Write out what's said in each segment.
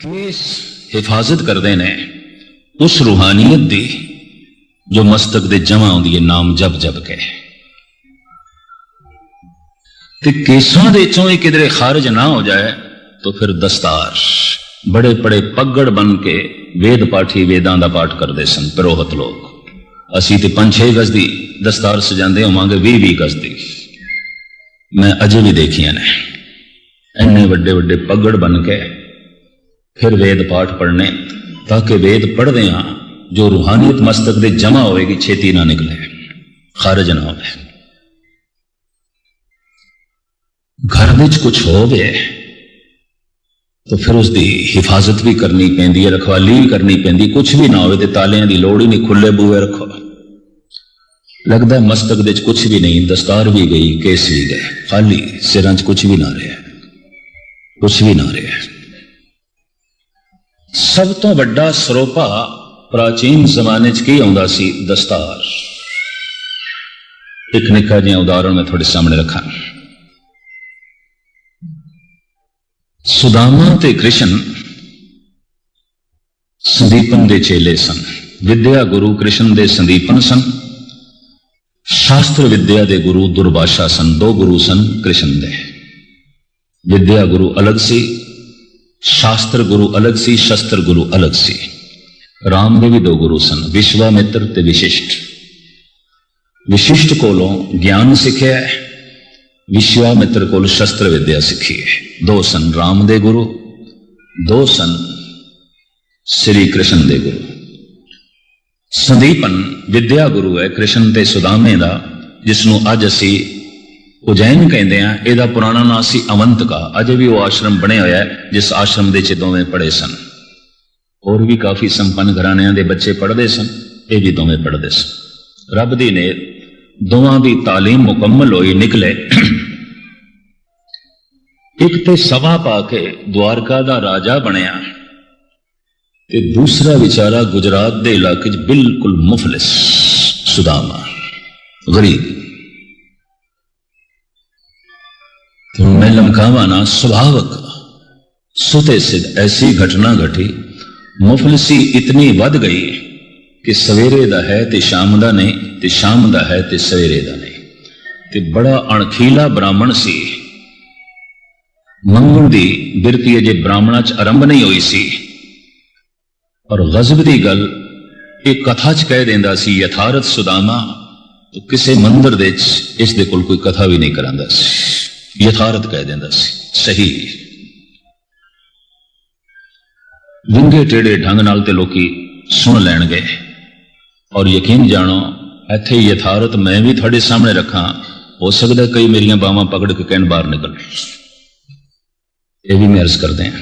Case ਹਿਫਾਜ਼ਤ ਕਰਦੇ ਨੇ ਉਸ ਰੂਹਾਨੀਅਤ ਦੀ ਜੋ ਮਸਤਕ ਦੇ ਜਮਾ ਆਉਂਦੀ ਹੈ, ਨਾਮ ਜਪ ਜਪ ਕੇ? ਤੇ ਕੇਸਾਂ ਦੇ ਚੋਂ ਇਹ ਕਿਧਰੇ ਖਾਰਜ ਨਾ ਹੋ ਜਾਏ, ਤਾਂ ਫਿਰ ਦਸਤਾਰ। ਬੜੇ ਬੜੇ ਪੱਗੜ ਬਣ ਕੇ ਵੇਦ ਪਾਠੀ ਵੇਦਾਂ ਦਾ ਪਾਠ ਕਰਦੇ ਸਨ, ਪ੍ਰੋਹਤ ਲੋਕ। ਅਸੀਂ ਤੇ 5-6 ਗਜ਼ ਦੀ ਦਸਤਾਰ ਸਜਾਉਂਦੇ ਹੋਵਾਂਗੇ 20-20 ਗਜ਼ ਦੀ। ਮੈਂ ਅਜੇ ਵੀ ਦੇਖੀਆਂ ਨੇ। ਇੰਨੇ ਵੱਡੇ ਵੱਡੇ ਪੱਗੜ ਬਣ ਕੇ ਫਿਰ ਵੇਦ ਪਾਠ ਪੜ੍ਹਨੇ ਤਾਂ ਕਿ ਵੇਦ ਪੜ੍ਹਦੇ ਹਾਂ ਜੋ ਰੂਹਾਨੀਅਤ ਮਸਤਕ ਦੇ ਜਮਾ ਹੋਵੇਗੀ ਛੇਤੀ ਨਾ ਨਿਕਲੇ ਖਾਰਜ ਨਾ ਹੋਵੇ ਘਰ ਵਿੱਚ ਕੁਝ ਹੋਵੇ ਤਾਂ ਫਿਰ ਉਸ ਦੀ ਹਿਫਾਜ਼ਤ ਵੀ ਕਰਨੀ ਪੈਂਦੀ ਹੈ ਰਖਵਾਲੀ ਵੀ ਕਰਨੀ ਪੈਂਦੀ ਕੁਝ ਵੀ ਨਾ ਹੋਵੇ ਤੇ ਤਾਲਿਆਂ ਦੀ ਲੋੜ ਹੀ ਨਹੀਂ ਖੁੱਲੇ ਬੂਹੇ ਰੱਖੋ ਲੱਗਦਾ ਹੈ ਮਸਤਕ ਦੇ ਚ ਕੁਝ ਵੀ ਨਹੀਂ ਦਸਤਾਰ ਵੀ ਗਈ ਕੇਸ ਵੀ ਗਏ ਖਾਲੀ ਸਿਰਾਂ 'ਚ ਕੁਝ ਵੀ ਨਾ ਰਿਹਾ ਕੁਝ ਵੀ ਨਾ ਰਿਹਾ ਸਭ ਤੋਂ ਵੱਡਾ ਸਰੋਪਾ ਪ੍ਰਾਚੀਨ ਜ਼ਮਾਨੇ 'ਚ ਕੀ ਆਉਂਦਾ ਸੀ? ਦਸਤਾਰ। ਇੱਕ ਨਿੱਕਾ ਜਿਹਾ ਉਦਾਹਰਣ ਮੈਂ ਤੁਹਾਡੇ ਸਾਹਮਣੇ ਰੱਖਾਂ। ਸੁਦਾਮਾ ਤੇ ਕ੍ਰਿਸ਼ਨ ਸੰਦੀਪਨ ਦੇ ਚੇਲੇ ਸਨ। ਵਿਦਿਆ ਗੁਰੂ ਕ੍ਰਿਸ਼ਨ ਦੇ ਸੰਦੀਪਨ ਸਨ। ਸ਼ਾਸਤਰ ਵਿਦਿਆ ਦੇ ਗੁਰੂ ਦੁਰਵਾਸ਼ਾ ਸਨ। ਦੋ ਗੁਰੂ ਸਨ ਕ੍ਰਿਸ਼ਨ ਦੇ। ਵਿਦਿਆ ਗੁਰੂ ਅਲੱਗ ਸੀ। ਸ਼ਾਸਤਰ ਗੁਰੂ ਅਲੱਗ ਸੀ ਸ਼ਸਤਰ ਗੁਰੂ ਅਲੱਗ ਸੀ। ਰਾਮ ਦੇ ਵੀ ਦੋ ਗੁਰੂ ਸਨ, ਵਿਸ਼ਵਾਮਿੱਤਰ ਤੇ ਵਿਸ਼ਿਸ਼ਟ। ਵਿਸ਼ਿਸ਼ਟ ਕੋਲੋਂ ਗਿਆਨ ਸਿੱਖਿਆ ਹੈ, ਵਿਸ਼ਵਾਮਿੱਤਰ ਕੋਲ ਸ਼ਸਤਰ ਵਿਦਿਆ ਸਿੱਖੀ ਹੈ। ਦੋ ਸਨ ਰਾਮ ਦੇ ਗੁਰੂ, ਦੋ ਸਨ ਸ੍ਰੀ ਕ੍ਰਿਸ਼ਨ ਦੇ ਗੁਰੂ। ਸੰਦੀਪਨ ਵਿਦਿਆ ਗੁਰੂ ਹੈ, ਕ੍ਰਿਸ਼ਨ ਤੇ ਸੁਦਾਮੇ ਦਾ ਜਿਸ ਨੂੰ ਅੱਜ ਅਸੀਂ ਉਜੈਨ ਕਹਿੰਦੇ ਆ ਇਹਦਾ ਪੁਰਾਣਾ ਨਾਮ ਸੀ ਅਵੰਤਕਾ ਅਜੇ ਵੀ ਉਹ ਆਸ਼ਰਮ ਬਣਿਆ ਹੋਇਆ ਹੈ ਜਿਸ ਆਸ਼ਰਮ ਦੇ ਚ ਦੋਵੇਂ ਪੜ੍ਹੇ ਸਨ ਹੋਰ ਵੀ ਕਾਫੀ ਸੰਪੰਨ ਘਰਾਣਿਆਂ ਦੇ ਬੱਚੇ ਪੜ੍ਹਦੇ ਸਨ ਇਹ ਵੀ ਦੋਵੇਂ ਪੜ੍ਹਦੇ ਸਨ ਰੱਬ ਦੀ ਨੇ ਦੋਵਾਂ ਦੀ تعلیم ਮੁਕੰਮਲ ਹੋਈ ਨਿਕਲੇ ਇੱਕ ਤੇ ਸਭਾ ਪਾ ਕੇ ਦਵਾਰਕਾ ਦਾ ਰਾਜਾ ਬਣਿਆ ਤੇ ਦੂਸਰਾ ਵਿਚਾਰਾ ਗੁਜਰਾਤ ਦੇ ਇਲਾਕੇ 'ਚ ਬਿਲਕੁਲ ਮੁਫਲਿਸ ਸੁਦਾਮਾ ਗਰੀਬ ਤੇ ਮੈਂ ਲਮਕਾਵਾ ਨਾ ਸੁਭਾਵਕ ਐਸੀ ਘਟਨਾ ਘਟੀ, ਮੁਫਲਸੀ ਇਤਨੀ ਵੱਧ ਗਈ ਕਿ ਸਵੇਰੇ ਦਾ ਹੈ ਤੇ ਸ਼ਾਮ ਦਾ ਨਹੀਂ, ਤੇ ਸ਼ਾਮ ਦਾ ਹੈ ਤੇ ਸਵੇਰੇ ਦਾ ਨਹੀਂ। ਤੇ ਬੜਾ ਅਣਖੀਲਾ ਬ੍ਰਾਹਮਣ ਸੀ। ਮੰਗਣ ਦੀ ਬਿਰਤੀ ਅਜੇ ਬ੍ਰਾਹਮਣਾਂ 'ਚ ਆਰੰਭ ਨਹੀਂ ਹੋਈ ਸੀ। ਔਰ ਗਜ਼ਬ ਦੀ ਗੱਲ, ਇਹ ਕਥਾ 'ਚ ਕਹਿ ਦਿੰਦਾ ਸੀ, ਯਥਾਰਥ ਸੁਦਾਮਾ, ਤੇ ਕਿਸੇ ਮੰਦਰ ਦੇ ਵਿੱਚ ਇਸ ਦੇ ਕੋਲ ਕੋਈ ਕਥਾ ਵੀ ਨਹੀਂ ਕਰਾਂਦਾ ਸੀ। ਯਥਾਰਥ ਕਹਿ ਦਿੰਦਾ ਸੀ ਸਹੀ ਵਿੰਗੇ ਟੇੜੇ ਢੰਗ ਨਾਲ ਤੇ ਲੋਕੀ ਸੁਣ ਲੈਣਗੇ ਔਰ ਯਕੀਨ ਜਾਣੋ ਇੱਥੇ ਯਥਾਰਥ ਮੈਂ ਵੀ ਤੁਹਾਡੇ ਸਾਹਮਣੇ ਰੱਖਾਂ ਹੋ ਸਕਦਾ ਕਈ ਮੇਰੀਆਂ ਬਾਹਾਂ ਪਕੜ ਕੇ ਕਹਿਣ ਬਾਹਰ ਨਿਕਲ ਇਹ ਵੀ ਮੈਂ ਅਰਜ਼ ਕਰਦੇ ਹਾਂ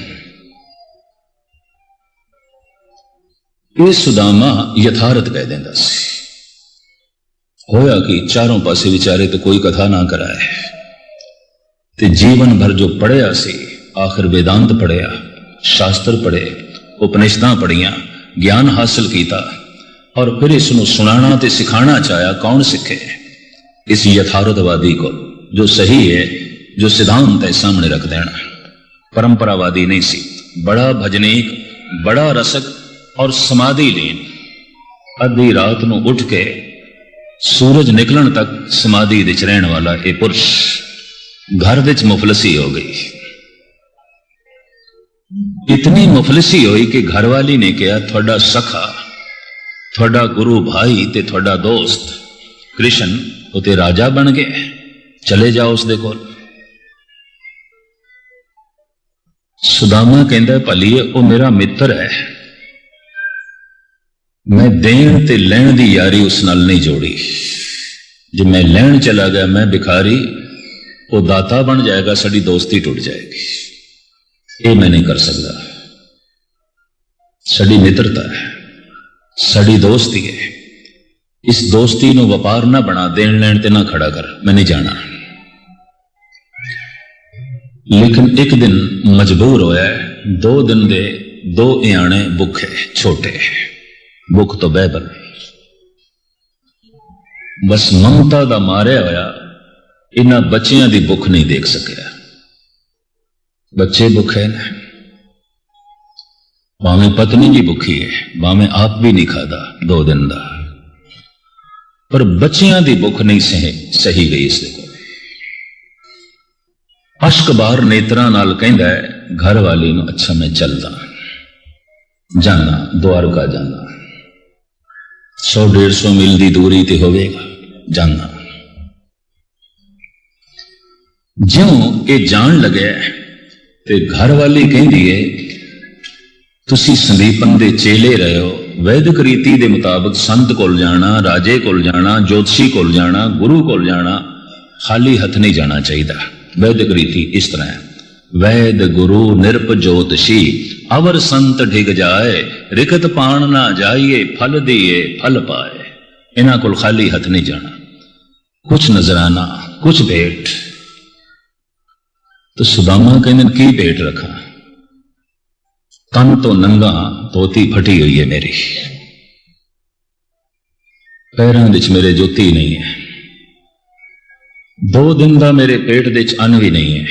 ਇਹ ਸੁਦਾਮਾ ਯਥਾਰਥ ਕਹਿ ਦਿੰਦਾ ਸੀ ਹੋਇਆ ਕਿ ਚਾਰੋਂ ਪਾਸੇ ਵਿਚਾਰੇ ਤੇ ਕੋਈ ਕਥਾ ਨਾ ਕਰਾਏ ਤੇ ਜੀਵਨ ਭਰ ਜੋ ਪੜਿਆ ਸੀ, ਆਖਰ ਵੇਦਾਂਤ ਪੜਿਆ ਸ਼ਾਸਤਰ ਪੜੇ ਉਪਨਿਸ਼ਦਾਂ ਪੜੀਆਂ ਗਿਆਨ ਹਾਸਲ ਕੀਤਾ ਔਰ ਫਿਰ ਇਸ ਨੂੰ ਸੁਣਾਉਣਾ ਤੇ ਸਿਖਾਉਣਾ ਚਾਹਿਆ ਕੌਣ ਸਿੱਖੇ? ਇਸ ਯਥਾਰਥਵਾਦੀ ਕੋ ਜੋ ਸਹੀ ਹੈ, ਜੋ ਸਿਧਾਂਤ ਹੈ ਸਾਹਮਣੇ ਰੱਖ ਦੇਣਾ। ਪਰੰਪਰਾਵਾਦੀ ਨਹੀਂ ਸੀ, ਬੜਾ ਭਜਨੀਕ, ਬੜਾ ਰਸਕ ਔਰ ਸਮਾਧੀ ਲੀਨ। ਅੱਧੀ ਰਾਤ ਨੂੰ ਉੱਠ ਕੇ ਸੂਰਜ ਨਿਕਲਣ ਤੱਕ ਸਮਾਧੀ ਵਿੱਚ ਰਹਿਣ ਵਾਲਾ ਇਹ ਪੁਰਸ਼ ਘਰ ਵਿੱਚ ਮੁਫਲਸੀ ਹੋ ਗਈ ਇਤਨੀ ਮੁਫਲਸੀ ਹੋਈ ਕਿ ਘਰਵਾਲੀ ਨੇ ਕਿਹਾ ਤੁਹਾਡਾ ਸਖਾ ਤੁਹਾਡਾ ਗੁਰੂ ਭਾਈ ਤੇ ਤੁਹਾਡਾ ਦੋਸਤ ਕ੍ਰਿਸ਼ਨ ਉਹ ਤੇ ਰਾਜਾ ਬਣ ਗਏ ਚਲੇ ਜਾਓ ਉਸ ਦੇ ਕੋਲ ਸੁਦਾਮਾ ਕਹਿੰਦਾ ਭਲੀਏ ਉਹ ਮੇਰਾ ਮਿੱਤਰ ਹੈ ਮੈਂ ਦੇਣ ਤੇ ਲੈਣ ਦੀ ਯਾਰੀ ਉਸ ਨਾਲ ਨਹੀਂ ਜੋੜੀ ਜੇ ਮੈਂ ਲੈਣ ਚਲਾ ਗਿਆ ਮੈਂ ਭਿਖਾਰੀ ਉਹ ਦਾਤਾ ਬਣ ਜਾਏਗਾ, ਸਾਡੀ ਦੋਸਤੀ ਟੁੱਟ ਜਾਏਗੀ। ਇਹ ਮੈਂ ਨਹੀਂ ਕਰ ਸਕਦਾ। ਸਾਡੀ ਮਿੱਤਰਤਾ ਹੈ, ਸਾਡੀ ਦੋਸਤੀ ਹੈ। ਇਸ ਦੋਸਤੀ ਨੂੰ ਵਪਾਰ ਨਾ ਬਣਾ, ਦੇਣ ਲੈਣ ਤੇ ਨਾ ਖੜਾ ਕਰ, ਮੈਂ ਨਹੀਂ ਜਾਣਾ। ਲੇਕਿਨ ਇੱਕ ਦਿਨ ਮਜਬੂਰ ਹੋਇਆ ਦੋ ਦਿਨ ਦੇ ਦੋ ਇਆਣੇ ਭੁੱਖੇ ਛੋਟੇ ਭੁੱਖ ਤੋਂ ਬਹਿਬਲ ਬਸ ਮਮਤਾ ਦਾ ਮਾਰਿਆ ਹੋਇਆ ਇਹਨਾਂ ਬੱਚਿਆਂ ਦੀ ਭੁੱਖ ਨਹੀਂ ਦੇਖ ਸਕਿਆ। ਬੱਚੇ ਭੁੱਖੇ ਨੇ। ਭਾਵੇਂ ਪਤਨੀ ਵੀ ਭੁੱਖੀ ਹੈ, ਭਾਵੇਂ ਆਪ ਵੀ ਨਹੀਂ ਖਾਦਾ ਦੋ ਦਿਨ ਦਾ। ਪਰ ਬੱਚਿਆਂ ਦੀ ਭੁੱਖ ਨਹੀਂ ਸਹੀ ਸਹੀ ਗਈ ਇਸ ਦੇ ਕੋਲ। ਅਸ਼ਕ ਬਾਹਰ ਨੇਤਰਾਂ ਨਾਲ ਕਹਿੰਦਾ ਹੈ, ਘਰ ਵਾਲੀ ਨੂੰ ਅੱਛਾ ਮੈਂ ਚੱਲਦਾ। ਜਾਣਾ, ਦੁਆਰਕਾ ਜਾਣਾ। 100 150 ਮੀਲ ਦੀ ਦੂਰੀ ਤੇ ਹੋਵੇਗਾ, ਜਾਣਾ। ਜਿਉਂ ਇਹ ਜਾਣ ਲੱਗਿਆ ਤੇ ਘਰ ਵਾਲੀ ਕਹਿੰਦੀ ਏ ਤੁਸੀਂ ਸੰਦੀਪਨ ਦੇ ਚੇਲੇ ਰਹੇ ਹੋ। ਵੈਦਿਕ ਰੀਤੀ ਦੇ ਮੁਤਾਬਕ ਸੰਤ ਕੋਲ ਜਾਣਾ, ਰਾਜੇ ਕੋਲ ਜਾਣਾ, ਜੋਤਸ਼ੀ ਕੋਲ ਜਾਣਾ, ਗੁਰੂ ਕੋਲ ਜਾਣਾ, ਖਾਲੀ ਹੱਥ ਨਹੀਂ ਜਾਣਾ ਚਾਹੀਦਾ। ਵੈਦਿਕ ਰੀਤੀ ਇਸ ਤਰ੍ਹਾਂ ਹੈ। ਵੈਦ ਗੁਰੂ ਨਿਰਪ ਜੋਤਸ਼ੀ ਅਵਰ ਸੰਤ ਢਿਗ ਜਾਏ ਰਿਕਤ ਪਾਣ ਨਾ ਜਾਈਏ, ਫਲ ਦੀਏ, ਫਲ ਪਾਏ। ਇਹਨਾਂ ਕੋਲ ਖਾਲੀ ਹੱਥ ਨਹੀਂ ਜਾਣਾ। ਕੁਛ ਨਜ਼ਰਾਨਾ, ਕੁਛ ਭੇਟ। تو سداما کے اندر کی پیٹ رکھا؟ تن تو ننگا پوتی پھٹی ہوئی ہے میری۔ پیروں میرے جوتی نہیں ہے۔ دو دن کا میرے پیٹ ان بھی نہیں ہے۔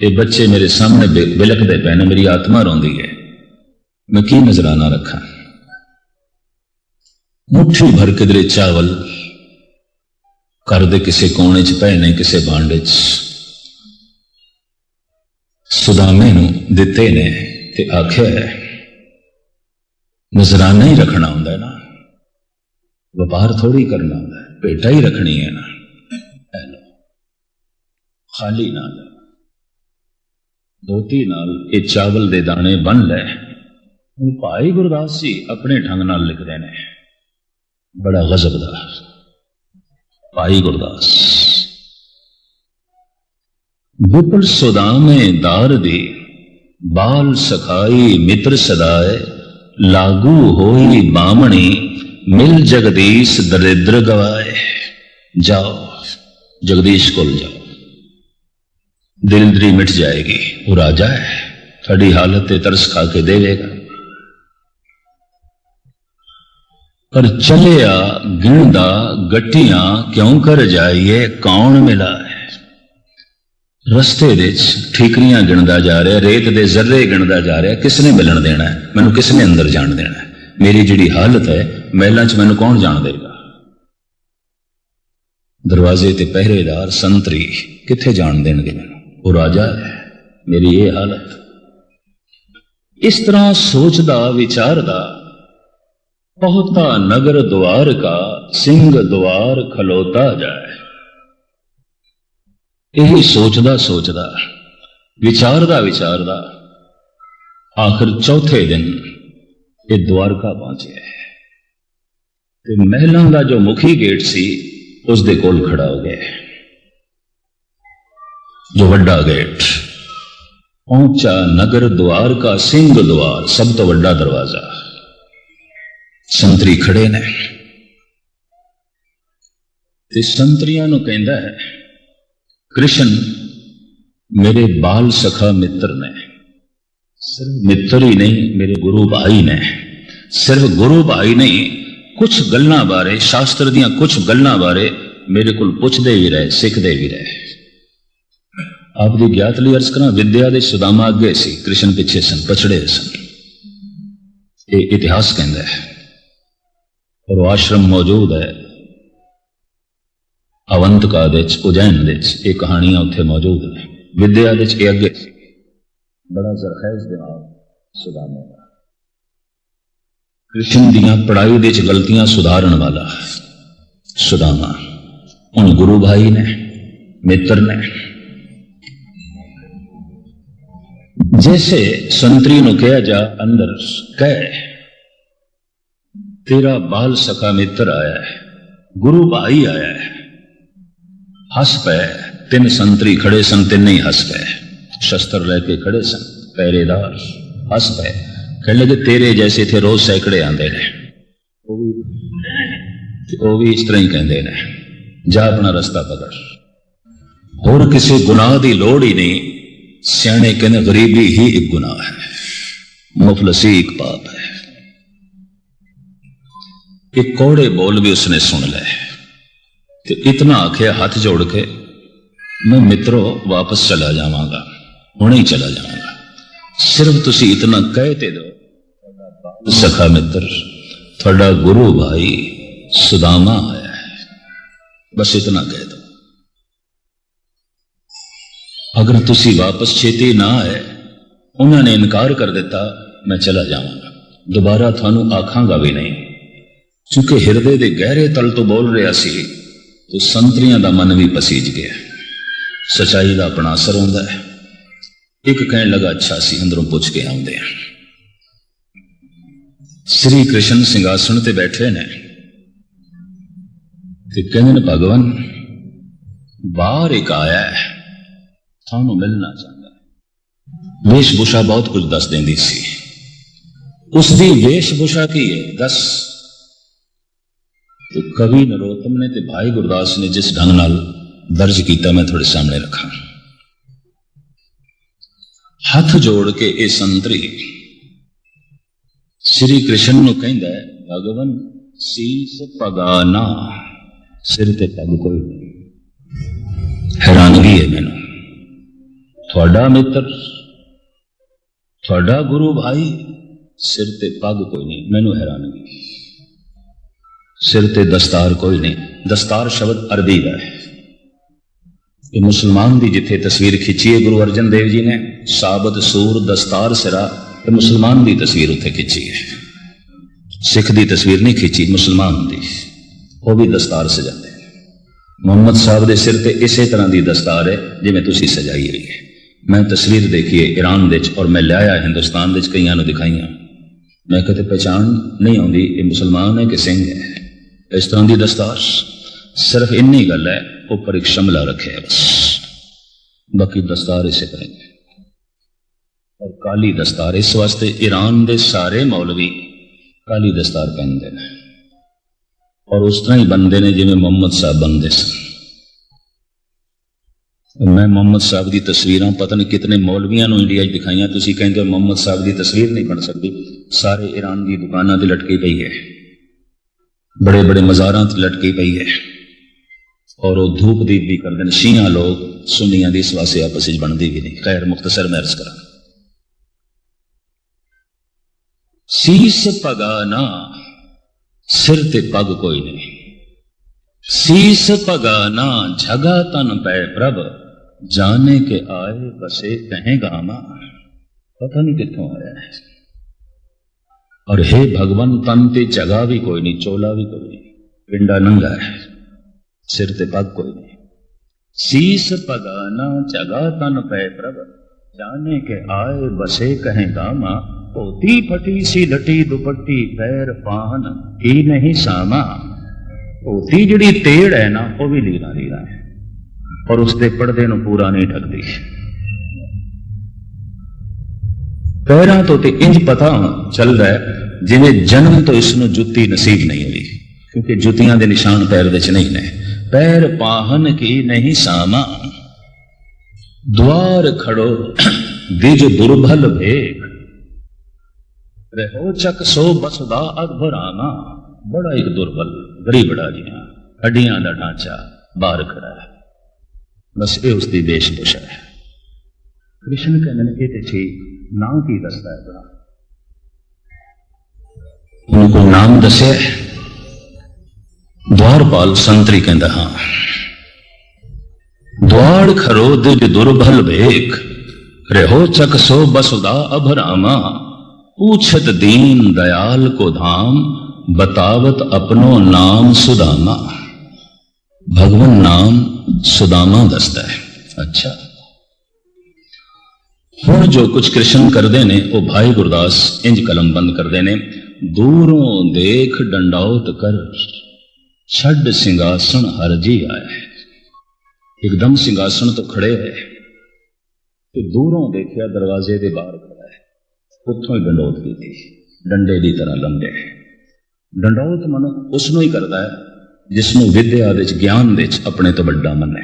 یہ بچے میرے سامنے بلکتے پے میری آتما روی ہے۔ میں کی نظرانہ رکھا مٹھی بھر کدرے چاول۔ کر دے کسے کونے چ پے نے کسے بانڈے چ۔ ਸੁਦਾਮੇ ਨੂੰ ਦਿੱਤੇ ਨੇ ਤੇ ਆਖਿਆ ਹੈ ਨਜ਼ਰਾਨਾ ਹੀ ਰੱਖਣਾ ਹੁੰਦਾ ਨਾ। ਵਪਾਰ ਥੋੜੀ ਕਰਨਾ ਹੁੰਦਾ ਭੇਟਾ ਹੀ ਰੱਖਣੀ ਹੈ ਨਾ। ਖਾਲੀ ਨਾ ਧੋਤੀ ਨਾਲ ਇਹ ਚਾਵਲ ਦੇ ਦਾਣੇ ਬੰਨ ਲੈ। ਹੁਣ ਭਾਈ ਗੁਰਦਾਸ ਜੀ ਆਪਣੇ ਢੰਗ ਨਾਲ ਲਿਖਦੇ ਨੇ। ਬੜਾ ਗਜ਼ਬ ਦਾ। ਭਾਈ ਗੁਰਦਾਸ। ਵਿਪਲ ਸੁਦਾਮੇ ਦਾਰ ਦੀ ਬਾਲ ਸਖਾਈ ਮਿੱਤਰ ਸਦਾਏ ਲਾਗੂ ਹੋਈ ਬਾਮਣੀ ਮਿਲ ਜਗਦੀਸ਼ ਦਰਿਦਰ ਗਵਾਏ ਜਾਓ ਜਗਦੀਸ਼ ਕੋਲ ਜਾਓ ਦਿਲਦਰੀ ਮਿਟ ਜਾਏਗੀ ਉਹ ਰਾਜਾ ਹੈ ਤੁਹਾਡੀ ਹਾਲਤ ਤੇ ਤਰਸ ਖਾ ਕੇ ਦੇਵੇਗਾ ਪਰ ਚਲਿਆ ਗਿਣਦਾ ਗੱਟੀਆਂ ਕਿਉਂ ਕਰ ਜਾਈਏ ਕੌਣ ਮਿਲਾ ਹੈ ਰਸਤੇ ਵਿੱਚ ਠੀਕਰੀਆਂ ਗਿਣਦਾ ਜਾ ਰਿਹਾ, ਰੇਤ ਦੇ ਜ਼ਰਰੇ ਗਿਣਦਾ ਜਾ ਰਿਹਾ ਕਿਸ ਨੇ ਮਿਲਣ ਦੇਣਾ ਹੈ? ਮੈਨੂੰ ਕਿਸ ਨੇ ਅੰਦਰ ਜਾਣ ਦੇਣਾ ਹੈ? ਮੇਰੀ ਜਿਹੜੀ ਹਾਲਤ ਹੈ, ਮਹਿਲਾਂ 'ਚ ਮੈਨੂੰ ਕੌਣ ਜਾਣ ਦੇਗਾ? ਦਰਵਾਜ਼ੇ ਤੇ ਪਹਿਰੇਦਾਰ ਸੰਤਰੀ ਕਿੱਥੇ ਜਾਣ ਦੇਣਗੇ ਮੈਨੂੰ? ਉਹ ਰਾਜਾ ਹੈ, ਮੇਰੀ ਇਹ ਹਾਲਤ। ਇਸ ਤਰ੍ਹਾਂ ਸੋਚਦਾ, ਵਿਚਾਰਦਾ, ਬਹੁਤਾ ਨਗਰ ਦੁਆਰ ਕਾ, ਸਿੰਘ ਦੁਆਰ ਖਲੋਤਾ ਜਾਏ। ਇਹੀ ਸੋਚਦਾ ਸੋਚਦਾ, ਵਿਚਾਰਦਾ ਵਿਚਾਰਦਾ ਆਖਰ ਚੌਥੇ ਦਿਨ ਇਹ ਦਵਾਰਕਾ ਪਹੁੰਚਿਆ ਤੇ ਮਹਿਲਾਂ ਦਾ ਜੋ ਮੁਖੀ ਗੇਟ ਸੀ ਉਸ ਦੇ ਕੋਲ ਖੜਾ ਹੋ ਗਿਆ ਜੋ ਵੱਡਾ ਗੇਟ, ਪਹੁੰਚਾ ਨਗਰ ਦੁਆਰ ਕਾ ਸਿੰਘ ਦੁਆਰ ਸਭ ਤੋਂ ਵੱਡਾ ਦਰਵਾਜ਼ਾ। ਸੰਤਰੀ ਖੜੇ ਨੇ। ਤੇ ਸੰਤਰੀਆਂ ਨੂੰ ਕਹਿੰਦਾ ਹੈ ਕ੍ਰਿਸ਼ਨ, ਮੇਰੇ ਬਾਲ ਸਖਾ ਮਿੱਤਰ ਨੇ। ਸਿਰਫ ਮਿੱਤਰ ਹੀ ਨਹੀਂ, ਮੇਰੇ ਗੁਰੂ ਭਾਈ ਨੇ। ਸਿਰਫ ਗੁਰੂ ਭਾਈ ਨਹੀਂ ਕੁਝ ਗੱਲਾਂ ਬਾਰੇ, ਸ਼ਾਸਤਰ ਦੀਆਂ ਕੁਝ ਗੱਲਾਂ ਬਾਰੇ ਮੇਰੇ ਕੋਲ ਪੁੱਛਦੇ ਵੀ ਰਹੇ, ਸਿੱਖਦੇ ਵੀ ਰਹੇ। ਆਪ ਦੀ ਗਿਆਤ ਲਈ ਅਰਜ਼ ਕਰਾਂ, ਵਿਦਿਆ ਦੇ ਸੁਦਾਮਾ ਅੱਗੇ ਸੀ, ਕ੍ਰਿਸ਼ਨ ਪਿੱਛੇ ਸਨ, ਪਛੜੇ ਸਨ। ਇਹ ਇਤਿਹਾਸ ਕਹਿੰਦਾ ਹੈ। ਔਰ ਉਹ ਆਸ਼ਰਮ ਮੌਜੂਦ ਹੈ। اونتکا کہانیاں اتنے موجود ہیں ودیا بڑا زرخیز درشن دیا پڑھائی گلتی سدھارا ہوں گرو بھائی نے متر نے جیسے سنتری نو کہا جا اندر تر بال سکا متر آیا ہے گرو بھائی آیا ہے ਹੱਸ ਪਏ ਤਿੰਨ ਸੰਤਰੀ ਖੜੇ ਸਨ ਤਿੰਨੇ ਹੀ ਹੱਸ ਪਏ ਸ਼ਸਤਰ ਲੈ ਕੇ ਖੜੇ ਸਨ ਪਹਿਰੇਦਾਰ ਹੱਸ ਪਏ ਕਹਿਣ ਲੱਗੇ ਤੇਰੇ ਜੈਸੇ ਇੱਥੇ ਰੋਜ਼ ਸੈਂਕੜੇ ਆਉਂਦੇ ਨੇ ਉਹ ਵੀ ਤੇ ਉਹ ਵੀ ਇਸ ਤਰ੍ਹਾਂ ਹੀ ਕਹਿੰਦੇ ਨੇ ਜਾ ਆਪਣਾ ਰਸਤਾ ਪਕੜ ਹੋਰ ਕਿਸੇ ਗੁਨਾਹ ਦੀ ਲੋੜ ਹੀ ਨਹੀਂ ਸਿਆਣੇ ਕਹਿੰਦੇ ਗਰੀਬੀ ਹੀ ਇੱਕ ਗੁਨਾਹ ਹੈ ਮੁਫਲਸੀ ਇੱਕ ਪਾਪ ਹੈ ਇਹ ਕੋੜੇ ਬੋਲ ਵੀ ਉਸਨੇ ਸੁਣ ਲਏ ਤੇ ਇਤਨਾ ਆਖਿਆ, ਹੱਥ ਜੋੜ ਕੇ, ਮੈਂ ਮਿੱਤਰੋ, ਵਾਪਸ ਚਲਾ ਜਾਵਾਂਗਾ। ਹੁਣੇ ਹੀ ਚਲਾ ਜਾਵਾਂਗਾ। ਸਿਰਫ ਤੁਸੀਂ ਇਤਨਾ ਕਹਿ ਤੇ ਦੋ ਸਖਾ ਮਿੱਤਰ, ਤੁਹਾਡਾ ਗੁਰੂ ਭਾਈ ਸੁਦਾਮਾ ਹੈ। ਬਸ ਇਤਨਾ ਕਹਿ ਦਿਓ। ਅਗਰ ਤੁਸੀਂ ਵਾਪਸ ਛੇਤੀ ਨਾ ਆਏ, ਉਹਨਾਂ ਨੇ ਇਨਕਾਰ ਕਰ ਦਿੱਤਾ, ਮੈਂ ਚਲਾ ਜਾਵਾਂਗਾ। ਦੁਬਾਰਾ ਤੁਹਾਨੂੰ ਆਖਾਂਗਾ ਵੀ ਨਹੀਂ। ਕਿਉਂਕਿ ਹਿਰਦੇ ਦੇ ਗਹਿਰੇ ਤਲ ਤੋਂ ਬੋਲ ਰਿਹਾ ਸੀ ਤੋ ਸੰਤਰੀਆਂ ਦਾ ਮਨ ਵੀ ਪਸੀਜ ਗਿਆ। ਸਚਾਈ ਦਾ ਆਪਣਾ ਅਸਰ ਹੁੰਦਾ ਹੈ। ਇੱਕ ਕਹਿਣ ਲਗਾ, ਅੱਛਾ ਸੀ ਅੰਦਰੋਂ ਪੁੱਛ ਕੇ ਆਉਂਦੇ ਆ ਸ੍ਰੀ ਕ੍ਰਿਸ਼ਨ ਸਿੰਘਾਸਣ ਤੇ ਬੈਠੇ ਨੇ। ਤੇ ਕਹਿੰਦੇ ਨੇ, ਭਗਵਾਨ, ਬਾਹਰ ਇੱਕ ਆਇਆ ਹੈ। ਤੁਹਾਨੂੰ ਮਿਲਣਾ ਚਾਹੁੰਦਾ ਵੇਸ਼ਭੂਸ਼ਾ ਬਹੁਤ ਕੁਝ ਦੱਸ ਦਿੰਦੀ ਸੀ। ਉਸ ਦੀ ਵੇਸ਼ਭੂਸ਼ਾ ਕੀ ਹੈ? ਦੱਸ। ਤੇ ਕਵੀ ਨਰੋਤਮ ਨੇ ਤੇ ਭਾਈ ਗੁਰਦਾਸ ਨੇ ਜਿਸ ਢੰਗ ਨਾਲ ਦਰਜ ਕੀਤਾ, ਮੈਂ ਤੁਹਾਡੇ ਸਾਹਮਣੇ ਰੱਖਾਂ। ਹੱਥ ਜੋੜ ਕੇ ਇਹ ਸੰਤਰੀ ਸ੍ਰੀ ਕ੍ਰਿਸ਼ਨ ਨੂੰ ਕਹਿੰਦਾ ਹੈ, ਭਗਵਨ, ਸੀਸ ਪਗਾਨਾ ਸਿਰ ਤੇ ਪੱਗ ਕੋਈ ਹੈਰਾਨਗੀ ਹੈ ਮੈਨੂੰ। ਤੁਹਾਡਾ ਮਿੱਤਰ, ਤੁਹਾਡਾ ਗੁਰੂ ਭਾਈ, ਸਿਰ ਤੇ ਪੱਗ ਕੋਈ ਨਹੀਂ, ਮੈਨੂੰ ਹੈਰਾਨਗੀ ਸਿਰ ਤੇ ਦਸਤਾਰ ਕੋਈ ਨਹੀਂ। ਦਸਤਾਰ ਸ਼ਬਦ ਅਰਬੀ ਦਾ ਹੈ। ਇਹ ਮੁਸਲਮਾਨ ਦੀ ਜਿੱਥੇ ਤਸਵੀਰ ਖਿੱਚੀ ਹੈ, ਗੁਰੂ ਅਰਜਨ ਦੇਵ ਜੀ ਨੇ, ਸਾਬਤ ਸੂਰ ਦਸਤਾਰ ਸਿਰਾ, ਇਹ ਮੁਸਲਮਾਨ ਦੀ ਤਸਵੀਰ ਉੱਥੇ ਖਿੱਚੀ ਹੈ। ਸਿੱਖ ਦੀ ਤਸਵੀਰ ਨਹੀਂ ਖਿੱਚੀ, ਮੁਸਲਮਾਨ ਦੀ। ਉਹ ਵੀ ਦਸਤਾਰ ਸਜਾਉਂਦੇ ਮੁਹੰਮਦ ਸਾਹਿਬ ਦੇ ਸਿਰ ਤੇ ਇਸੇ ਤਰ੍ਹਾਂ ਦੀ ਦਸਤਾਰ ਹੈ, ਜਿਵੇਂ ਤੁਸੀਂ ਸਜਾਈ ਹੋਈ ਹੈ। ਮੈਂ ਤਸਵੀਰ ਦੇਖੀ ਹੈ ਈਰਾਨ ਦੇ ਵਿੱਚ ਔਰ ਮੈਂ ਲਿਆਇਆ ਹਿੰਦੁਸਤਾਨ ਦੇ ਵਿੱਚ ਕਈਆਂ ਨੂੰ ਦਿਖਾਈਆਂ। ਮੈਂ ਕਿਤੇ ਪਛਾਣ ਨਹੀਂ ਆਉਂਦੀ, ਇਹ ਮੁਸਲਮਾਨ ਹੈ ਕਿ ਸਿੰਘ ਹੈ? ਇਸ ਤਰ੍ਹਾਂ ਦੀ ਦਸਤਾਰ ਸਿਰਫ ਇੰਨੀ ਗੱਲ ਹੈ, ਉੱਪਰ ਇੱਕ ਸ਼ਮਲਾ ਰੱਖਿਆ ਬਸ। ਬਾਕੀ ਦਸਤਾਰ ਇਸੇ ਤਰ੍ਹਾਂ ਹੈ ਔਰ ਕਾਲੀ ਦਸਤਾਰ ਇਸ ਵਾਸਤੇ ਈਰਾਨ ਦੇ ਸਾਰੇ ਮੌਲਵੀ ਕਾਲੀ ਦਸਤਾਰ ਪਹਿਨਦੇ ਨੇ। ਔਰ ਉਸ ਤਰ੍ਹਾਂ ਹੀ ਬੰਦੇ ਨੇ ਜਿਵੇਂ ਮੁਹੰਮਦ ਸਾਹਿਬ ਬੰਦੇ ਸਨ। ਮੈਂ ਮੁਹੰਮਦ ਸਾਹਿਬ ਦੀ ਤਸਵੀਰਾਂ ਪਤਾ ਨਹੀਂ ਕਿਤਨੇ ਮੌਲਵੀਆਂ ਨੂੰ ਇੰਡੀਆ 'ਚ ਦਿਖਾਈਆਂ, ਤੁਸੀਂ ਕਹਿੰਦੇ ਹੋ ਮੁਹੰਮਦ ਸਾਹਿਬ ਦੀ ਤਸਵੀਰ ਨਹੀਂ ਬਣ ਸਕਦੀ। ਸਾਰੇ ਈਰਾਨ ਦੀ ਦੁਕਾਨਾਂ ਤੇ ਲਟਕੀ ਪਈ ਹੈ। بڑے بڑے مزاراں لٹکی پئی ہے۔ اور وہ دھوپ دیپ بھی کرتے ہیں شیاں لوگ سنیاں دی اس آپس بنتی بھی نہیں۔ خیر، مختصر میں عرض کرا سیس پگا نا سر تے پگ کوئی نہیں۔ سیس پگا نا جگا تن پے پرب۔ جانے کے آئے، بسے کہیں گاما پتہ نہیں کتوں آیا ہے۔ और हे भगवान तन ते जगह भी कोई नहीं चोला भी कोई नहीं पिंडा नंगा है सिर ते पग कोई नहीं सीस पगाना जगह तन पै प्रभ जाने के आए बसे कहें गामा धोती फटी सी लटी दुपट्टी पैर पान की नहीं सामा धोती जड़ी तेड़ है ना वो भी लीला लीला है और उसके पड़दे नु पूरा नहीं ढकती पैर तो ते इंज पता चल रहा है जिन्हें जन्म तो इसनु जुत्ती नसीब नहीं हुई क्योंकि जुतियां के निशान पैर दे नहीं ने पैर पाहन की नहीं सामा द्वार खड़ो दिज दुर्बल भेग रहो चक सो बसदा अकबराना बड़ा एक दुर्बल गरीब बड़ा जिया हड्डियां का ढांचा बाहर खड़ा है बस ये उसकी वेशभूषा है कृष्ण कहने ये छी नाम की दसता है बड़ा उनको नाम दसे द्वारपाल संतरी कहता हाँ द्वार खरो दिज दुर्बल भेख रहो चक सो बसुदा अभरामा पूछत दीन दयाल को धाम बतावत अपनो नाम सुदामा भगवान नाम सुदामा दसता है अच्छा ਹੁਣ ਜੋ ਕੁਝ ਕ੍ਰਿਸ਼ਨ ਕਰਦੇ ਨੇ, ਉਹ ਭਾਈ ਗੁਰਦਾਸ ਇੰਜ ਕਲਮ ਬੰਦ ਕਰਦੇ ਨੇ, ਦੂਰੋਂ ਦੇਖ ਡੰਡਾਉਤ ਕਰ, ਛੱਡ ਸਿੰਘਾਸਣ ਹਰ ਆਇਆ ਇੱਕਦਮ ਸਿੰਘਾਸਣ ਤੋਂ ਖੜੇ ਹੋਏ ਤੇ ਦੂਰੋਂ ਦੇਖਿਆ ਦਰਵਾਜ਼ੇ ਦੇ ਬਾਹਰ ਖੜਾ ਹੈ। ਉੱਥੋਂ ਹੀ ਡੰਡੋਤ ਕੀਤੀ, ਡੰਡੇ ਦੀ ਤਰ੍ਹਾਂ ਲੰਬੇ ਡੰਡੋਤ ਮਨ ਉਸ ਨੂੰ ਹੀ ਕਰਦਾ ਹੈ ਜਿਸ ਨੂੰ ਵਿਦਿਆ ਵਿੱਚ, ਗਿਆਨ ਵਿੱਚ ਆਪਣੇ ਤੋਂ ਵੱਡਾ ਮੰਨੇ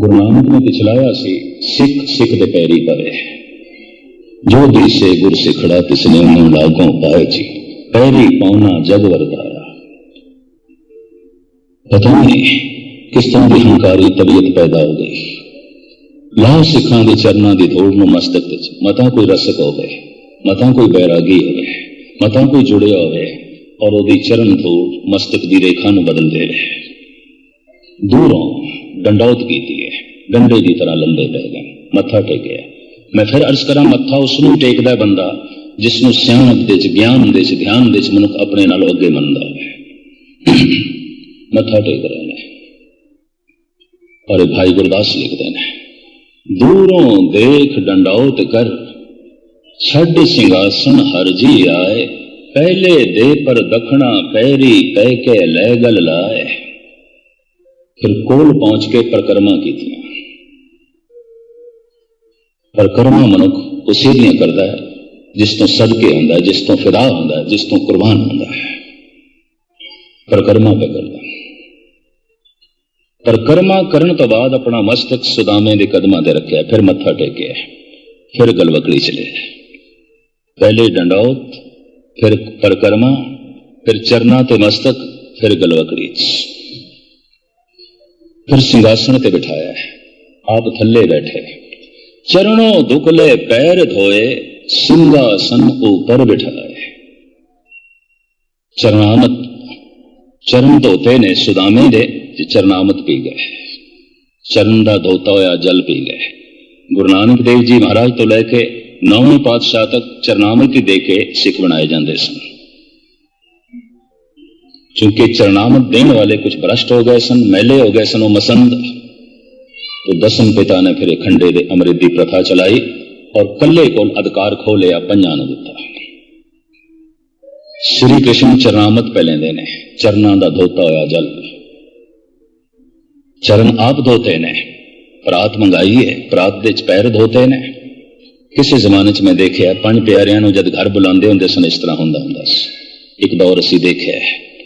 ਗੁਰੂ ਨਾਨਕ ਨੇ ਪਿਛਲਾਇਆ ਸੀ, ਸਿੱਖ ਸਿੱਖ ਦੇ ਪੈਰੀ ਪਵੇ ਜੋ ਦਿਸੇ ਗੁਰ ਸਿਖੜਾ, ਤਿਸਨੇ ਉਹਨੂੰ ਲਾਗੋਂ ਪਾਏ ਜੀ। ਪੈਰੀ ਪਾਉਣਾ ਜਗ ਵਰਦਾਇਆ ਪਤਾ ਨਹੀਂ ਕਿਸ ਤਰ੍ਹਾਂ ਦੀ ਹੰਕਾਰੀ ਤਬੀਅਤ ਪੈਦਾ ਹੋ ਗਈ। ਲਾਹ ਸਿੱਖਾਂ ਦੇ ਚਰਨਾਂ ਦੀ ਧੂੜ ਨੂੰ ਮਸਤਕ ਵਿੱਚ ਮਤਾ ਕੋਈ ਰਸਕ ਹੋਵੇ, ਮਤਾਂ ਕੋਈ ਬੈਰਾਗੀ ਹੋਵੇ, ਮਤਾਂ ਕੋਈ ਜੁੜਿਆ ਹੋਵੇ, ਔਰ ਉਹਦੀ ਚਰਨ ਧੂੜ ਮਸਤਕ ਦੀ ਰੇਖਾ ਨੂੰ ਬਦਲ ਦੇ ਦੂਰੋਂ ਡੰਡੌਤ ਕੀਤੀ ਹੈ। ਗੰਡੇ ਦੀ ਤਰ੍ਹਾਂ ਲੰਬੇ ਪੈ ਗਏ, ਮੱਥਾ ਟੇਕਿਆ। ਮੈਂ ਫਿਰ ਅਰਜ਼ ਕਰਾਂ, ਮੱਥਾ ਉਸ ਨੂੰ ਟੇਕਦਾ ਬੰਦਾ ਜਿਸ ਨੂੰ ਸਿਆਣਪ ਦੇ ਚ ਗਿਆਨ ਦੇ ਚ ਧਿਆਨ ਦੇ ਚ ਮਨੁੱਖ ਆਪਣੇ ਨਾਲੋਂ ਅੱਗੇ ਮੰਨਦਾ ਮੱਥਾ ਟੇਕ ਰਹੇ ਨੇ ਔਰ ਭਾਈ ਗੁਰਦਾਸ ਲਿਖਦੇ ਨੇ, ਦੂਰੋਂ ਦੇਖ ਡੰਡੌਤ ਕਰ, ਛੱਡ ਸਿੰਘਾਸਨ ਹਰ ਜੀ ਆਏ, ਪਹਿਲੇ ਦੇ ਪਰ ਦਖਣਾ ਪੈਰੀ ਕਹਿ ਕੇ ਲੈ ਗਲ ਲਾਏ। ਫਿਰ ਕੋਲ ਪਹੁੰਚ ਕੇ ਪ੍ਰਕਰਮਾ ਕੀਤੀਆਂ। ਪ੍ਰਕਰਮਾ ਮਨੁੱਖ ਉਸੇ ਦੀਆਂ ਕਰਦਾ ਹੈ, ਜਿਸ ਤੋਂ ਸਦਕੇ ਹੁੰਦਾ ਹੈ, ਜਿਸ ਤੋਂ ਫਿਦਾ ਹੁੰਦਾ ਹੈ, ਜਿਸ ਤੋਂ ਕੁਰਬਾਨ ਹੁੰਦਾ ਹੈ। ਪ੍ਰਕਰਮਾ ਪੇ ਕਰਦਾ ਪ੍ਰਕਰਮਾ ਕਰਨ ਤੋਂ ਬਾਅਦ ਆਪਣਾ ਮਸਤਕ ਸੁਦਾਮੇ ਦੇ ਕਦਮਾਂ ਤੇ ਰੱਖਿਆ, ਫਿਰ ਮੱਥਾ ਟੇਕਿਆ, ਫਿਰ ਗਲਵਕੜੀ ਚਲੇ। ਪਹਿਲੇ ਡੰਡੌਤ, ਫਿਰ ਪ੍ਰਕਰਮਾ, ਫਿਰ ਚਰਨਾ ਤੇ ਮਸਤਕ, ਫਿਰ ਗਲਵਕੜੀ ਫਿਰ ਸਿੰਘਾਸਣ ਤੇ ਬਿਠਾਇਆ ਆਪ ਥੱਲੇ ਬੈਠੇ। ਚਰਣੋਂ ਦੁਕਲੇ ਪੈਰ ਧੋਏ, ਸਿੰਘਾਸਨ ਉੱਪਰ ਬਿਠਾਏ। ਚਰਨਾਮਤ ਚਰਨ ਧੋਤੇ ਨੇ ਸੁਦਾਮੇ ਦੇ ਤੇ ਚਰਨਾਮਤ ਪੀ ਗਏ। ਚਰਨ ਦਾ ਧੋਤਾ ਹੋਇਆ ਜਲ ਪੀ ਗਏ। ਗੁਰੂ ਨਾਨਕ ਦੇਵ ਜੀ ਮਹਾਰਾਜ ਤੋਂ ਲੈ ਕੇ ਨੌਵੇਂ ਪਾਤਸ਼ਾਹ ਤੱਕ ਚਰਨਾਮਤ ਦੇ ਕੇ ਸਿੱਖ ਬਣਾਏ ਜਾਂਦੇ ਸਨ। क्योंकि चरणामत देने वाले कुछ भ्रष्ट हो गए सन मैले हो गए सन वो मसंद तो दसम पिता ने फिर खंडे दे अमृत की प्रथा चलाई और कल्ले को अधिकार खो लिया पंजा ने दिता श्री कृष्ण चरनामत पह लेंदे ने चरना का धोता होया जल चरण आप धोते ने परात मंगाई है परात दे पैर धोते ने ਕਿਸੇ ਜ਼ਮਾਨੇ 'ਚ ਮੈਂ ਦੇਖਿਆ ਪੰਜ ਪਿਆਰਿਆਂ ਨੂੰ ਜਦ ਘਰ ਬੁਲਾਉਂਦੇ ਹੁੰਦੇ ਸਨ ਇਸ ਤਰ੍ਹਾਂ ਹੁੰਦਾ ਹੁੰਦਾ ਸੀ ਇੱਕ ਦੌਰ ਅਸੀਂ ਦੇਖਿਆ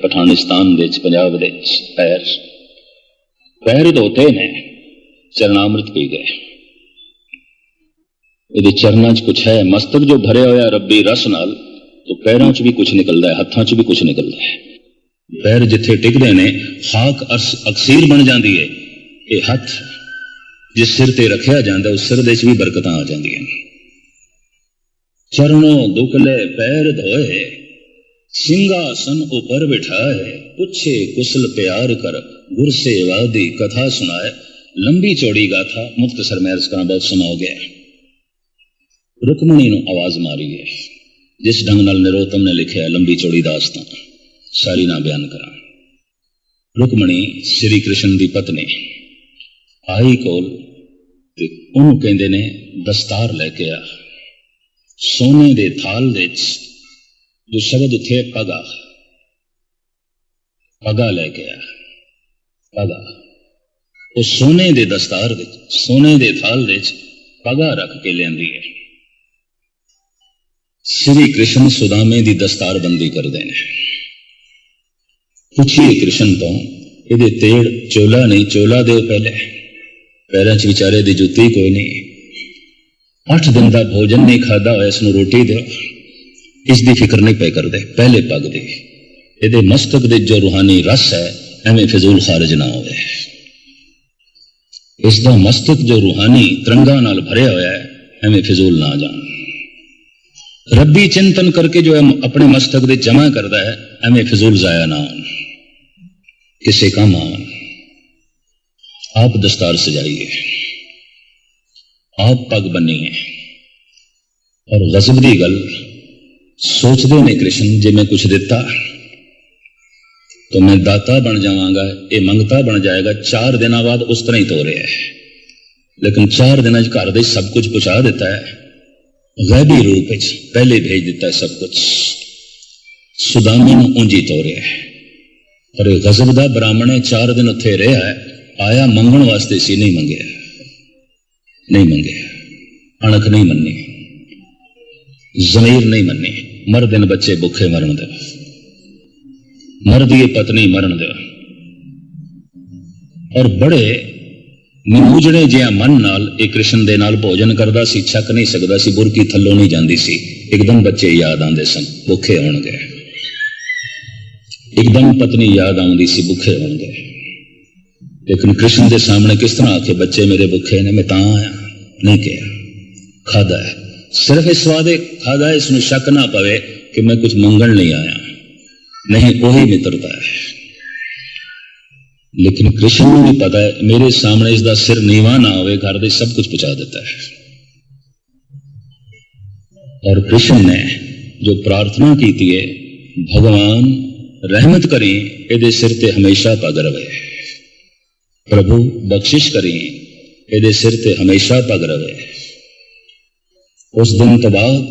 ਪਠਾਨਿਸਤਾਨ ਵਿੱਚ ਪੰਜਾਬ ਵਿੱਚ ਪੈਰ ਪੈਰ ਧੋਤੇ ਨੇ। ਚਰਨਾਮ੍ਰਿਤ ਪੀ ਗਏ। ਇਹਦੇ ਚਰਨਾਂ 'ਚ ਕੁਝ ਹੈ, ਮਸਤਕ ਜੋ ਭਰਿਆ ਹੋਇਆ ਰੱਬੀ ਰਸ ਨਾਲ, ਤੋ ਪੈਰਾਂ 'ਚ ਵੀ ਕੁਝ ਨਿਕਲਦਾ ਹੈ, ਹੱਥਾਂ 'ਚ ਵੀ ਕੁਝ ਨਿਕਲਦਾ ਹੈ। ਪੈਰ ਜਿੱਥੇ ਟਿਕਦੇ ਨੇ ਖਾਕ ਅਕਸੀਰ ਬਣ ਜਾਂਦੀ ਹੈ ਇਹ ਹੱਥ, ਜਿਸ ਸਿਰ ਤੇ ਰੱਖਿਆ ਜਾਂਦਾ, ਉਸ ਸਿਰ ਦੇ ਵਿੱਚ ਵੀ ਬਰਕਤਾਂ ਆ ਜਾਂਦੀਆਂ ਚਰਨੋਂ ਦੁਕਲੇ ਪੈਰ ਧੋਏ ਸਿੰਘਾਸਨ ਉੱਪਰ ਬਿਠਾਏ ਪੁੱਛੇ ਕੁਸਲ ਪਿਆਰ ਕਰ ਗੁਰ ਸੇਵਾ ਦੀ ਕਥਾ ਲੰਬੀ ਚੌੜੀ ਗਾਥਾ ਮੁਖਤਸਰ ਮੈਂ ਇਸ ਕਰਾਂ ਬਹੁਤ ਸਮਾਂ ਹੋ ਗਿਆ ਰੁਕਮਣੀ ਨੂੰ ਆਵਾਜ਼ ਮਾਰੀ ਹੈ ਜਿਸ ਢੰਗ ਨਾਲ ਨਿਰੋਤਮ ਨੇ ਲਿਖਿਆ ਲੰਬੀ ਚੌੜੀ ਦਾਸਤਾਨ ਸਾਰੀ ਨਾ ਬਿਆਨ ਕਰਾਂ ਰੁਕਮਣੀ ਸ੍ਰੀ ਕ੍ਰਿਸ਼ਨ ਦੀ ਪਤਨੀ ਆਈ ਕੋਲ ਤੇ ਉਹਨੂੰ ਕਹਿੰਦੇ ਨੇ ਦਸਤਾਰ ਲੈ ਕੇ ਆ ਸੋਨੇ ਦੇ ਥਾਲ ਵਿੱਚ ਜੋ ਸ਼ਬਦ ਉੱਥੇ ਪਗਾ। ਪਗਾ ਲੈ ਕੇ ਆ। ਪਗਾ। ਉਹ ਸੋਨੇ ਦੇ ਦਸਤਾਰ ਵਿੱਚ, ਸੋਨੇ ਦੇ ਥਾਲ ਵਿੱਚ ਪਗਾ ਰੱਖ ਕੇ ਲਿਆਂਦੀ ਹੈ। ਸ੍ਰੀ ਕ੍ਰਿਸ਼ਨ ਸੁਦਾਮੇ ਦੀ ਦਸਤਾਰ ਬੰਦੀ ਕਰਦੇ ਨੇ। ਪੁੱਛੀਏ ਕ੍ਰਿਸ਼ਨ ਤੋਂ, ਇਹਦੇ ਤੇੜ ਚੋਲਾ ਨਹੀਂ, ਚੋਲਾ ਦਿਓ ਪਹਿਲੇ। ਪੈਰਾਂ 'ਚ ਵਿਚਾਰੇ ਦੀ ਜੁੱਤੀ ਕੋਈ ਨਹੀਂ। ਅੱਠ ਦਿਨ ਦਾ ਭੋਜਨ ਨਹੀਂ ਖਾਦਾ ਹੋਇਆ, ਇਸ ਨੂੰ ਰੋਟੀ ਦਿਓ। ਇਸ ਦੀ ਫਿਕਰ ਨਹੀਂ ਪੈ ਕਰਦੇ, ਪਹਿਲੇ ਪੱਗ ਦੇ ਇਹਦੇ ਮਸਤਕ ਦੇ ਜੋ ਰੂਹਾਨੀ ਰਸ ਹੈ, ਐਵੇਂ ਫਜ਼ੂਲ ਖਾਰਜ ਨਾ ਹੋਵੇ। ਇਸ ਦਾ ਮਸਤਕ ਜੋ ਰੂਹਾਨੀ ਤਰੰਗਾ ਨਾਲ ਭਰਿਆ ਹੋਇਆ ਹੈ, ਐਵੇਂ ਫਜ਼ੂਲ ਨਾ ਜਾਣ। ਰੱਬੀ ਚਿੰਤਨ ਕਰਕੇ ਜੋ ਆਪਣੇ ਮਸਤਕ ਦੇ ਜਮਾ ਕਰਦਾ ਹੈ, ਐਵੇਂ ਫਜ਼ੂਲ ਜ਼ਾਇਆ ਨਾ ਕਿਸੇ ਕੰਮ ਆਣ ਆਪ ਦਸਤਾਰ ਸਜਾਈਏ। ਆਪ ਪੱਗ ਬੰਨੀ ਹੈ ਔਰ ਗਜ਼ਬ ਦੀ ਗੱਲ सोचते ने कृष्ण जे मैं कुछ दिता तो मैं दाता बन जावांगा ये मंगता बन जाएगा चार दिन बाद उस तरह ही तो रहा है लेकिन चार दिन घर दे सब कुछ पहुंचा देता है गैबी रूप पहले भेज दिता है सब कुछ सुदामी ऊंजी तो रहा है पर गजब का ब्राह्मण चार दिन उत्थे रहा है ਆਇਆ ਮੰਗਣ ਵਾਸਤੇ ਸੀ ਨਹੀਂ ਮੰਗਿਆ ਨਹੀਂ ਮੰਗਿਆ ਅਣਖ ਨਹੀਂ ਮੰਨੀ ਜ਼ਮੀਰ ਨਹੀਂ ਮੰਨੀ ਮਰਦ ਨੇ ਬੱਚੇ ਭੁੱਖੇ ਮਰਨ ਦੇ ਮਰਦ ਦੀ ਪਤਨੀ ਮਰਨ ਦੇ ਔਰ ਬੜੇ ਨਿਮੂਜਣੇ ਜਿਹਾ ਮਨ ਨਾਲ ਇਹ ਕ੍ਰਿਸ਼ਨ ਦੇ ਨਾਲ ਭੋਜਨ ਕਰਦਾ ਸੀ ਛੱਕ ਨਹੀਂ ਸਕਦਾ ਸੀ ਬੁਰਕੀ ਥੱਲੋਂ ਨਹੀਂ ਜਾਂਦੀ ਸੀ ਇੱਕਦਮ ਬੱਚੇ ਯਾਦ ਆਉਂਦੇ ਸਨ ਭੁੱਖੇ ਹੋਣਗੇ ਇੱਕਦਮ ਪਤਨੀ ਯਾਦ ਆਉਂਦੀ ਸੀ ਭੁੱਖੇ ਹੋਣਗੇ ਲੇਕਿਨ ਕ੍ਰਿਸ਼ਨ ਦੇ ਸਾਹਮਣੇ ਕਿਸ ਤਰ੍ਹਾਂ ਆਖੇ ਬੱਚੇ ਮੇਰੇ ਭੁੱਖੇ ਨੇ ਮੈਂ ਤਾਂ ਆਇਆ ਨਹੀਂ ਕਿਹਾ ਖਾਦਾ ਹੈ ਸਿਰਫ ਇਸ ਵਾਦੇ ਖਾਦਾ ਇਸ ਨੂੰ ਸ਼ੱਕ ਨਾ ਪਵੇ ਕਿ ਮੈਂ ਕੁਝ ਮੰਗਣ ਨਹੀਂ ਆਇਆ ਨਹੀਂ ਉਹੀ ਮਿੱਤਰਤਾ ਹੈ ਲੇਕਿਨ ਕ੍ਰਿਸ਼ਨ ਨੂੰ ਵੀ ਪਤਾ ਹੈ ਮੇਰੇ ਸਾਹਮਣੇ ਇਸ ਦਾ ਸਿਰ ਨੀਵਾ ਨਾ ਹੋਵੇ ਘਰ ਦੇ ਸਭ ਕੁਝ ਪਹੁੰਚਾ ਦਿੱਤਾ ਹੈ ਔਰ ਕ੍ਰਿਸ਼ਨ ਨੇ ਜੋ ਪ੍ਰਾਰਥਨਾ ਕੀਤੀ ਹੈ ਭਗਵਾਨ ਰਹਿਮਤ ਕਰੀ ਇਹਦੇ ਸਿਰ ਤੇ ਹਮੇਸ਼ਾ ਪਗ ਰਵੇ ਪ੍ਰਭੂ ਬਖਸ਼ਿਸ਼ ਕਰੀ ਇਹਦੇ ਸਿਰ ਤੇ ਹਮੇਸ਼ਾ ਪਗ ਰਵੇ ਉਸ ਦਿਨ ਤੋਂ ਬਾਅਦ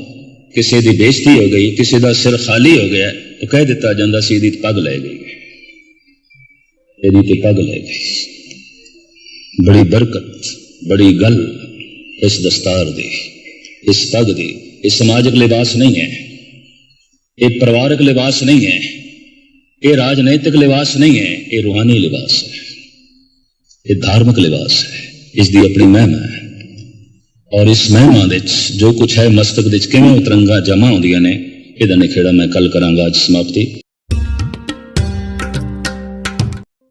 ਕਿਸੇ ਦੀ ਬੇਇੱਜ਼ਤੀ ਹੋ ਗਈ, ਕਿਸੇ ਦਾ ਸਿਰ ਖਾਲੀ ਹੋ ਗਿਆ, ਤਾਂ ਕਹਿ ਦਿੱਤਾ ਜਾਂਦਾ ਸੀ ਇਹਦੀ ਪੱਗ ਲੈ ਗਈ। ਇਹਦੀ ਤੇ ਪੱਗ ਲੈ ਗਈ। ਬੜੀ ਬਰਕਤ, ਬੜੀ ਗੱਲ ਇਸ ਦਸਤਾਰ ਦੀ, ਇਸ ਪੱਗ ਦੀ। ਇਹ ਸਮਾਜਿਕ ਲਿਬਾਸ ਨਹੀਂ ਹੈ। ਇਹ ਪਰਿਵਾਰਕ ਲਿਬਾਸ ਨਹੀਂ ਹੈ। ਇਹ ਰਾਜਨੀਤਿਕ ਲਿਬਾਸ ਨਹੀਂ ਹੈ। ਇਹ ਰੂਹਾਨੀ ਲਿਬਾਸ ਹੈ। ਇਹ ਧਾਰਮਿਕ ਲਿਬਾਸ ਹੈ। ਇਸ ਦੀ ਆਪਣੀ ਮਹਿਮਾ ਹੈ। ਔਰ ਇਸ ਮਹਿਮਾ ਦੇ ਵਿੱਚ ਜੋ ਕੁਝ ਹੈ ਮਸਤਕ ਦੇ ਵਿੱਚ ਕਿਵੇਂ ਉਤਰੰਗਾ ਜਮਾ ਹੁੰਦੀਆਂ ਨੇ, ਇਹਦਾ ਨਿਖੇੜਾ ਮੈਂ ਕੱਲ ਕਰਾਂਗਾ ਅੱਜ ਸਮਾਪਤੀ।